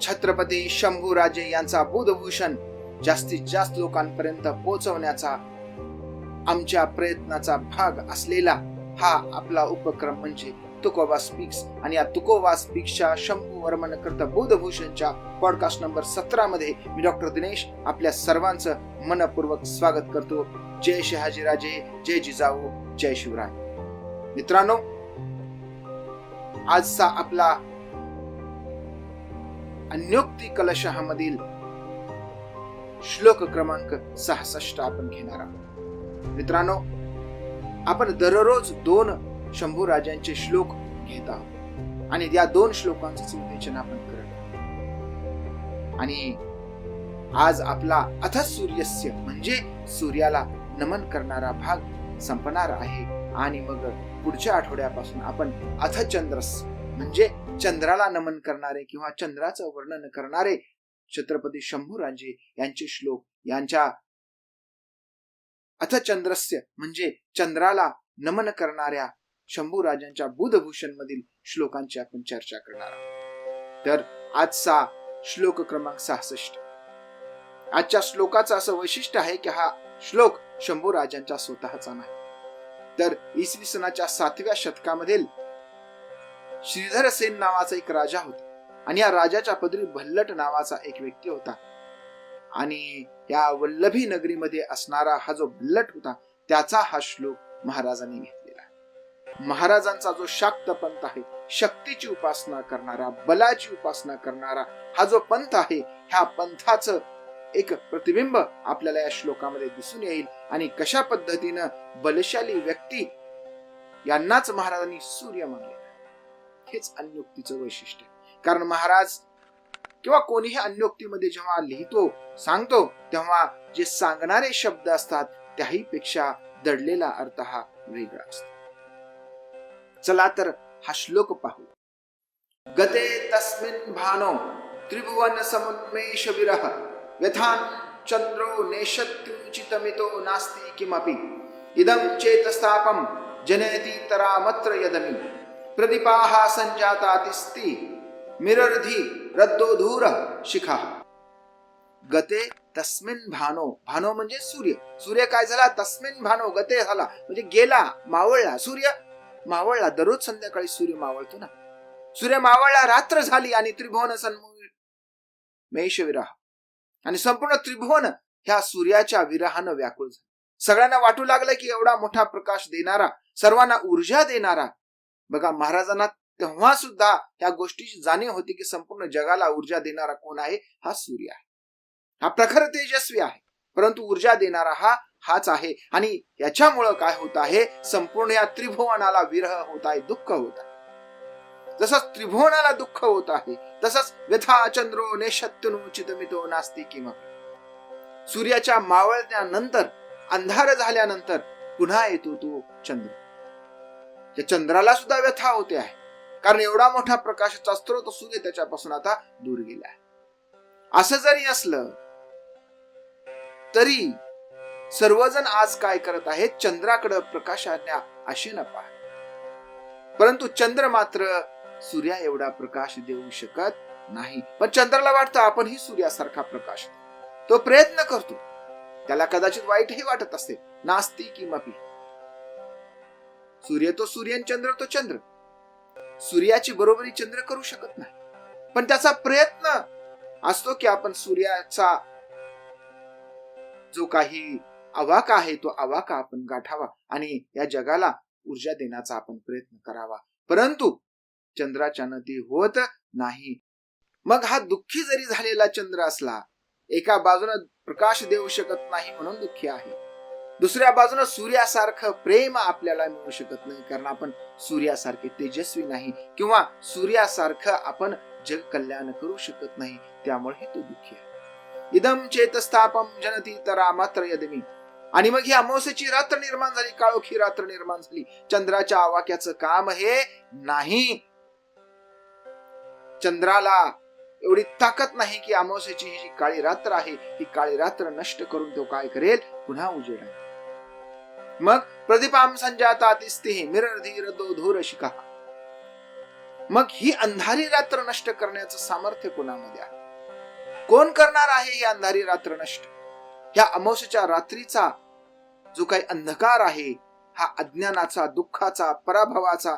छत्रपती शंभूराजे यांचा बुधभूषण जास्तीत जास्त लोकांपर्यंत पोहोचवण्याचा आमच्या प्रयत्नाचा भाग असलेला हा आपला उपक्रम म्हणजे तुकोबा स्पीक्स आणि या तुकोबा स्पीक्सच्या शंभू वर्मन करत बोधभूषणच्या पॉडकास्ट नंबर सतरा मध्ये मी डॉक्टर दिनेश आपल्या सर्वांचं मनपूर्वक स्वागत करतो. जय शहाजीराजे जय जिजाऊ जय शिवराय. मित्रांनो आजचा आपला अन्योक्ती कलशहामधील श्लोक क्रमांक सहासष्ट आपण घेणार आहोत. मित्रांनो आपण दररोज दोन शंभू राजांचे श्लोक घेत आहोत आणि या दोन श्लोकांचं विवेचन आपण करत आहोत. आणि आज आपला अथ सूर्यस्य म्हणजे सूर्याला नमन करणारा भाग संपणार आहे आणि मग पुढच्या आठवड्यापासून आपण अथ चंद्रस म्हणजे चंद्राला नमन करणारे किंवा चंद्राचं वर्णन करणारे छत्रपती शंभूराजे यांचे श्लोक यांच्या अथ चंद्रस्य म्हणजे चंद्राला नमन करणाऱ्या शंभूराजांच्या बुधभूषण मधील श्लोकांची आपण चर्चा करणार आहोत. तर आजचा श्लोक क्रमांक सहासष्ट. आजच्या श्लोकाचं असं वैशिष्ट्य आहे की हा श्लोक शंभूराजांच्या स्वतःचा नाही. तर इसवी सणाच्या सातव्या शतकामधील श्रीधर सेन नावाचा एक राजा होता. आणि या राजाच्या पदरी भल्लट नावाचा एक व्यक्ती होता. आणि या वल्लभी नगरीमध्ये असणारा हा जो भल्लट होता त्याचा हा श्लोक महाराजांनी घेतलेला महाराजांचा जो शाक्त पंथ आहे शक्तीची उपासना करणारा बलाची उपासना करणारा हा जो पंथ आहे ह्या पंथाचं एक प्रतिबिंब आपल्याला या श्लोकामध्ये दिसून येईल. आणि कशा पद्धतीनं बलशाली व्यक्ती यांनाच महाराजांनी सूर्य मानले. हेच अन्योक्तीचं वैशिष्ट्य कारण महाराज किंवा कोणीही अन्योक्तीमध्ये जेव्हा लिहितो सांगतो तेव्हा जे सांगणारे शब्द असतात त्याही पेक्षा दडलेला अर्थ हा वेगळा असतो. चला तर हा श्लोक पाहू. गते तस्मिन भानो त्रिभुवन समुन्मेष विरह। व्यथान चंद्रो नेशत्युचितमितो नास्ति किमपि। इदं चेतस्तापं जनयति तरामत्र यदमि। प्रदीपाः सञ्जातातिस्ति तिस्ति रद्दोधूर शिखा। गते तस्मिन भानो। भानो म्हणजे सूर्य। सूर्य काय झाला? तस्मिन भानो गते झाला। म्हणजे गेला मावळला. सूर्य मावळला. दररोज संध्याकाळी सूर्य मावळतो ना. सूर्य मावळला रात्र झाली आणि त्रिभुवन सन्मु मेष आणि संपूर्ण त्रिभुवन ह्या सूर्याच्या विरहानं व्याकुळ झालं. सगळ्यांना वाटू लागलं की एवढा मोठा प्रकाश देणारा सर्वांना ऊर्जा देणारा बघा महाराजांना तेव्हा सुद्धा ह्या गोष्टीची जाणीव होती की संपूर्ण जगाला ऊर्जा देणारा कोण आहे? हा सूर्य आहे. हा प्रखर तेजस्वी आहे. परंतु ऊर्जा देणारा हा हाच आहे. आणि याच्यामुळं काय होत आहे? संपूर्ण या त्रिभुवनाला विरह होत आहे दुःख होत आहे. जसंच त्रिभुवनाला दुःख होत आहे तसंच व्यथा चंद्रो नेशत्युनुचितमितो नास्ती किंवा सूर्याच्या मावळण्यानंतर अंधार झाल्यानंतर पुन्हा येतो तो चंद्र. या चंद्राला सुद्धा व्यथा होते आहे. कारण एवढा मोठा प्रकाशाचा स्त्रोत सूर्य त्याच्यापासून आता दूर गेला आहे. असं जरी असलं तरी सर्वजण आज काय करत आहेत? चंद्राकडे प्रकाशाच्या आशेनं पाहत. परंतु चंद्र मात्र सूर्या एवढा प्रकाश देऊ शकत नाही. पण चंद्राला वाटतं आपणही सूर्यासारखा प्रकाश तो प्रयत्न करतो. त्याला कदाचित वाईटही वाटत असते नास्ती किंमपी. सूर्य तो सूर्य चंद्र तो चंद्र. सूर्याची बरोबरी चंद्र करू शकत नाही. पण त्याचा प्रयत्न असतो की आपण सूर्याचा जो काही अवाका आहे तो अवाका आपण गाठावा आणि या जगाला ऊर्जा देण्याचा आपण प्रयत्न करावा. परंतु चंद्राच्या नदी होत नाही. मग हा दुःखी जरी झालेला चंद्र असला एका बाजूने प्रकाश देऊ शकत नाही म्हणून दुःखी आहे. दुसऱ्या बाजूने सूर्यासारखं प्रेम आपल्याला मिळू शकत नाही कारण आपण सूर्यासारखे तेजस्वी नाही किंवा सूर्यासारखं आपण जग कल्याण करू शकत नाही त्यामुळे तो दुःखी आहे. इदम चेतस्तापम जनती तरा मात्र यदमी. आणि मग ही अमावस्याची रात्र निर्माण झाली काळोखी रात्र निर्माण झाली. चंद्राच्या आवाक्याचं काम हे नाही. चंद्राला एवढी ताकद नाही की अमावस्याची ही जी काळी रात्र आहे ही काळी रात्र नष्ट करून तो काय करेल? पुन्हा उजेड आहे मग प्रदीपाम संजाता तिस्ती मिरधीर दो धूर शिका मग ही अंधारी रात्र नष्ट करण्याचं सामर्थ्य कोणामध्ये आहे? कोण करणार आहे ही अंधारी रात्र नष्ट? ह्या अमावस्येच्या रात्रीचा जो काही अंधकार आहे हा अज्ञानाचा दुःखाचा पराभवाचा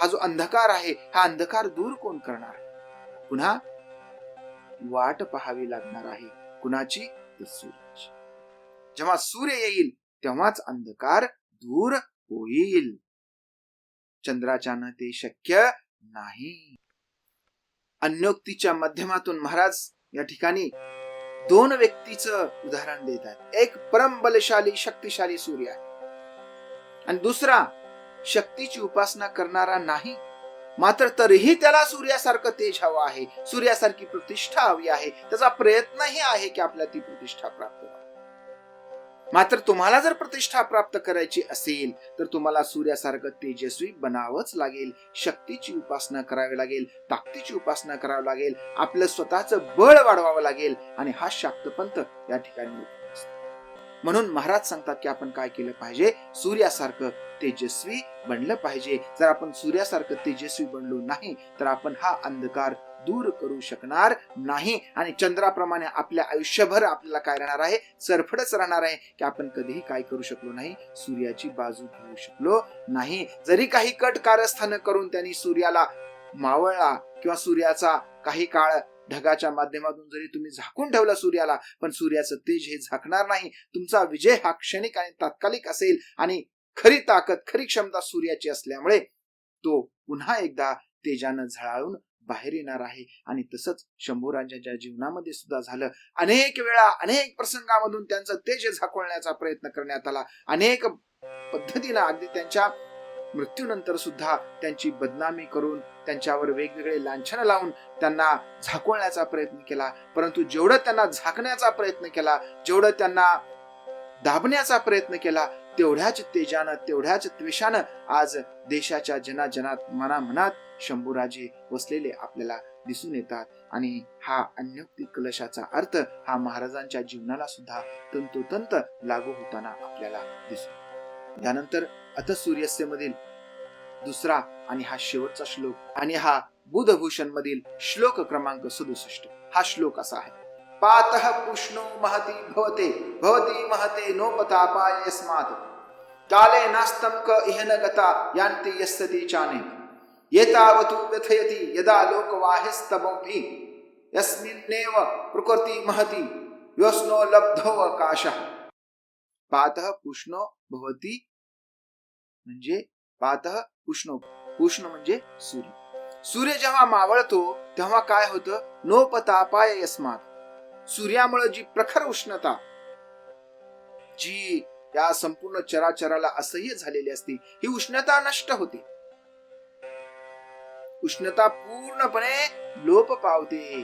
हा जो अंधकार आहे हा अंधकार दूर कोण करणार? पुन्हा वाट पाहावी लागणार आहे कुणाची? तर सूर्याची. जेव्हा सूर्य येईल तेव्हाच अंधकार दूर होईल. चंद्राच्यानं ते शक्य नाही. अन्योक्तीच्या माध्यमातून महाराज या ठिकाणी दोन व्यक्तीच उदाहरण देत आहेत. एक परम बलशाली शक्तिशाली सूर्य आहे. आणि दुसरा शक्तीची उपासना करणारा नाही. मात्र तरीही त्याला सूर्यासारखं तेज हवं आहे. सूर्यासारखी प्रतिष्ठा हवी आहे. त्याचा प्रयत्नही आहे की आपल्याला ती प्रतिष्ठा प्राप्त व्हावी. मात्र तुम्हाला जर प्रतिष्ठा प्राप्त करायची असेल तर तुम्हाला सूर्यासारखं तेजस्वी बनावंच लागेल. शक्तीची उपासना करावी लागेल ताकदीची उपासना करावी लागेल. आपलं स्वतःचं बळ वाढवावं लागेल. आणि हा शाक्तपंथ या ठिकाणी म्हणून महाराज सांगतात की आपण काय केलं पाहिजे? सूर्यासारखं तेजस्वी बनलं पाहिजे. जर आपण सूर्यासारखं तेजस्वी बनलो नाही तर आपण हा अंधकार दूर करू शकणार नाही. आणि चंद्राप्रमाणे आपल्या आयुष्यभर आपल्याला काय राहणार आहे? सरफडच राहणार आहे की आपण कधीही काय करू शकलो नाही सूर्याची बाजू घेऊ शकलो नाही. जरी काही कट कारस्थान करून त्यांनी सूर्याला मावळला किंवा सूर्याचा काही काळ ढगाच्या माध्यमातून जरी तुम्ही झाकून ठेवलं सूर्याला पण सूर्याचं तेज हे झाकणार नाही. तुमचा विजय हा क्षणिक आणि तात्कालिक असेल आणि खरी ताकद खरी क्षमता सूर्याची असल्यामुळे तो पुन्हा एकदा तेजानं झळाळून बाहेर येणार आहे. आणि तसंच शंभूराजांच्या जीवनामध्ये सुद्धा झालं अनेक वेळा अनेक प्रसंगामधून त्यांचं तेज झाकवण्याचा प्रयत्न करण्यात आला. अनेक पद्धतीनं अगदी त्यांच्या मृत्यूनंतर सुद्धा त्यांची बदनामी करून त्यांच्यावर वेगवेगळे लांछन लावून त्यांना झाकवण्याचा प्रयत्न केला. परंतु जेवढं त्यांना झाकण्याचा प्रयत्न केला जेवढं त्यांना दाबण्याचा प्रयत्न केला तेवढ्याच तेजानं तेवढ्याच त्वेषानं आज देशाच्या जनाजनात मनामनात शंभूराजे वसलेले आपल्याला दिसून येतात. आणि हा अन्योक्ती कलशाचा अर्थ हा महाराजांच्या जीवनाला सुद्धा तंतोतंत लागू होताना आपल्याला दिसतो त्यानंतर अथ सूर्यस्य मधील दुसरा आणि हा शेवटचा श्लोक आणि हा बुधभूषण मधील श्लोक क्रमांक सदुसष्ट. हा श्लोक असा आहे. पातः पुष्णो महती भवते भवती महते नोपतापाय यस्मात्। काले नास्तं क इह न गता यान्ति यस्सति चाने। एतावतु व्यथयति यदा लोकवाहिस्तमोभि यस्मिन्नेव प्रकृति महति योस्नो लब्धो आकाशः पातः पुष्णो भवति म्हणजे पात उष्ण उष्ण म्हणजे सूर्य. सूर्य जेव्हा मावळतो तेव्हा काय होतं? नोपतापाय यस्मात. सूर्यामुळे जी प्रखर उष्णता जी या संपूर्ण चराचराला असह्य झालेली असते ही उष्णता नष्ट होते. उष्णता पूर्णपणे लोप पावते.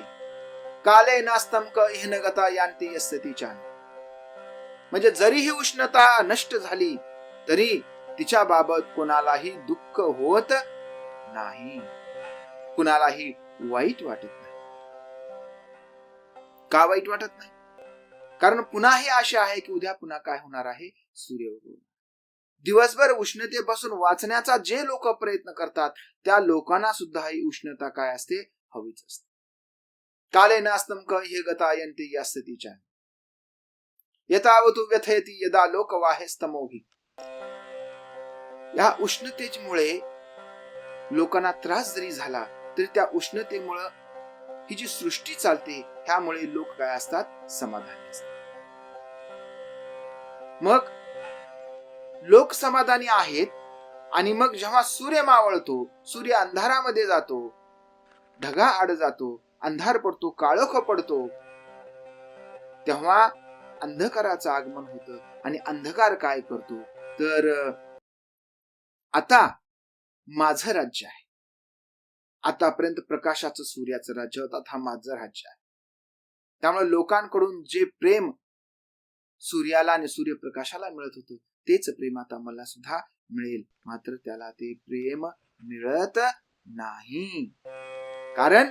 काले नास्तमक इहनगता यांती यस्तीच्या म्हणजे जरी ही उष्णता नष्ट झाली तरी तिच्या बाबत कोणालाही दुःख होत नाही. कुणालाही वाईट वाटत नाही. का वाईट वाटत नाही? कारण पुन्हा ही आशा आहे की उद्या पुन्हा काय होणार आहे? सूर्य उगवणार. दिवसभर उष्णतेपासून वाचण्याचा जे लोक प्रयत्न करतात त्या लोकांना सुद्धा ही उष्णता काय असते? हवीच असते. काले नास्तमक हे गता असते या स्थितीच्या यथावतु व्यथयती यदा लोकवाहे वाहेस्तमोही या उष्णतेमुळे लोकांना त्रास जरी झाला तरी त्या उष्णतेमुळं ही जी सृष्टी चालते ह्यामुळे लोक काय असतात? समाधानी असतात. मग लोक समाधानी आहेत आणि मग जेव्हा सूर्य मावळतो सूर्य अंधारामध्ये जातो ढगा आड जातो अंधार पडतो काळोख पडतो तेव्हा अंधकाराचं आगमन होतं. आणि अंधकार काय करतो? तर आता माझं राज्य आहे. आतापर्यंत प्रकाशाचं सूर्याचं राज्य होतं हा माझं राज्य आहे. त्यामुळे लोकांकडून जे प्रेम सूर्याला आणि सूर्यप्रकाशाला मिळत होतं तेच प्रेम आता मला सुद्धा मिळेल. मात्र त्याला ते प्रेम मिळत नाही. कारण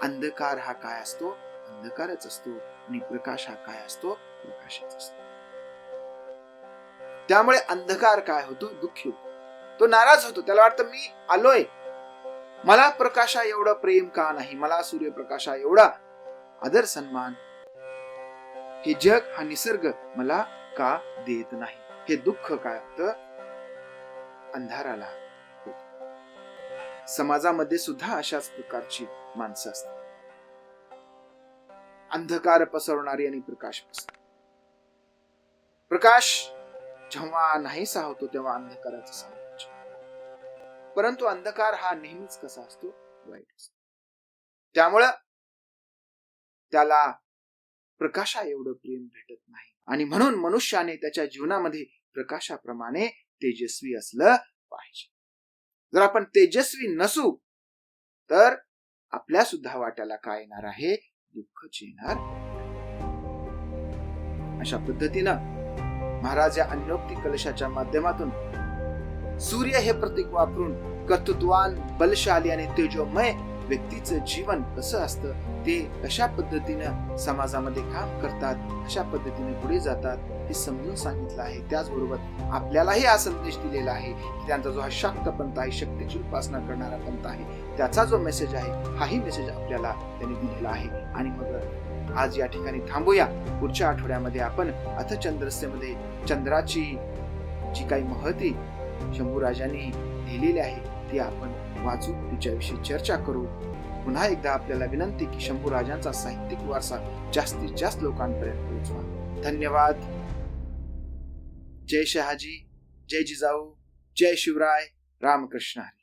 अंधकार हा काय असतो? अंधकारच असतो आणि प्रकाश हा काय असतो? प्रकाशच असतो. त्यामुळे अंधकार काय होतो? दुःखी होतो. तो नाराज होतो. त्याला वाटतं मी आलोय. मला प्रकाशा एवढं प्रेम का नाही? मला सूर्यप्रकाशा एवढा आदर सन्मान. हे जग हा निसर्ग मला का देत नाही? हे दुःख काय अंधाराला समाजामध्ये सुद्धा अशाच प्रकारची माणसं असतात. अंधकार पसरवणारी आणि प्रकाश पसर प्रकाश जेव्हा नाहीसा होतो तेव्हा अंधकाराचा परंतु अंधकार हा नेहमीच कसा असतो? वाईट असतो. त्यामुळं त्याला प्रकाशा एवढं प्रेम भेटत नाही. आणि म्हणून मनुष्याने त्याच्या जीवनामध्ये प्रकाशाप्रमाणे तेजस्वी असलं पाहिजे. जर आपण तेजस्वी नसू तर आपल्या सुद्धा वाट्याला काय येणार आहे? दुःखच येणार अशा पद्धतीनं महाराज या अन्योक्ती कलशाच्या माध्यमातून सूर्य हे प्रतीक वापरून कर्तृत्वान बलशाली आणि तेजोमय व्यक्तीचं जीवन कसं असतं ते कशा पद्धतीनं समाजामध्ये काम करतात कशा पद्धतीने पुढे जातात हे समजून सांगितलं आहे. त्याचबरोबर आपल्यालाही हा संदेश दिलेला आहे की त्यांचा जो हा शाक्त पंथ आहे शक्तीची उपासना करणारा पंथ आहे त्याचा जो मेसेज आहे हाही मेसेज आपल्याला त्यांनी दिलेला आहे. आणि मग आज या ठिकाणी थांबूया. पुढच्या आठवड्यामध्ये आपण अथचंद्रस्यमध्ये चंद्राची जी काही महती शंभूराजाने लिहिलेले आहे ते आपण वाचून तिच्याविषयी चर्चा करू. पुन्हा एकदा आपल्याला विनंती की शंभूराजांचा साहित्यिक वारसा जास्तीत जास्त लोकांपर्यंत पोहोचवा. धन्यवाद. जय शहाजी जय जिजाऊ जय शिवराय रामकृष्ण हरी.